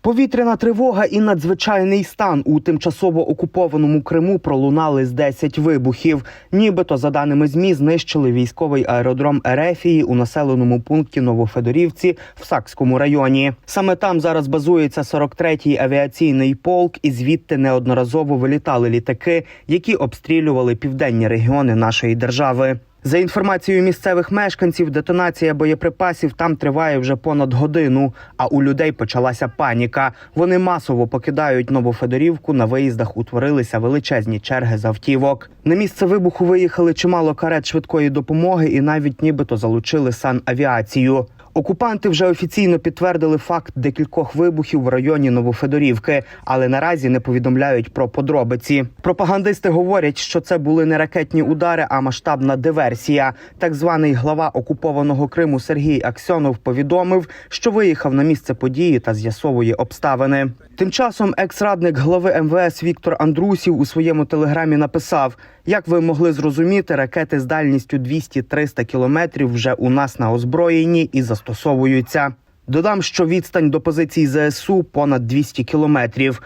Повітряна тривога і надзвичайний стан у тимчасово окупованому Криму пролунали з 10 вибухів. Нібито, за даними змі, знищили військовий аеродром Ерефії у населеному пункті Новофедорівці в Сакському районі. Саме там зараз базується 43-й авіаційний полк, і звідти неодноразово вилітали літаки, які обстрілювали південні регіони нашої держави. За інформацією місцевих мешканців, детонація боєприпасів там триває вже понад годину. А у людей почалася паніка. Вони масово покидають Новофедорівку. На виїздах утворилися величезні черги з автівок. На місце вибуху виїхали чимало карет швидкої допомоги і навіть нібито залучили санавіацію. Окупанти вже офіційно підтвердили факт декількох вибухів в районі Новофедорівки, але наразі не повідомляють про подробиці. Пропагандисти говорять, що це були не ракетні удари, а масштабна диверсія. Так званий глава окупованого Криму Сергій Аксьонов повідомив, що виїхав на місце події та з'ясовує обставини. Тим часом екс-радник глави МВС Віктор Андрусів у своєму телеграмі написав: як ви могли зрозуміти, ракети з дальністю 200-300 кілометрів вже у нас на озброєнні і застосовуються. Додам, що відстань до позицій ЗСУ понад 200 кілометрів.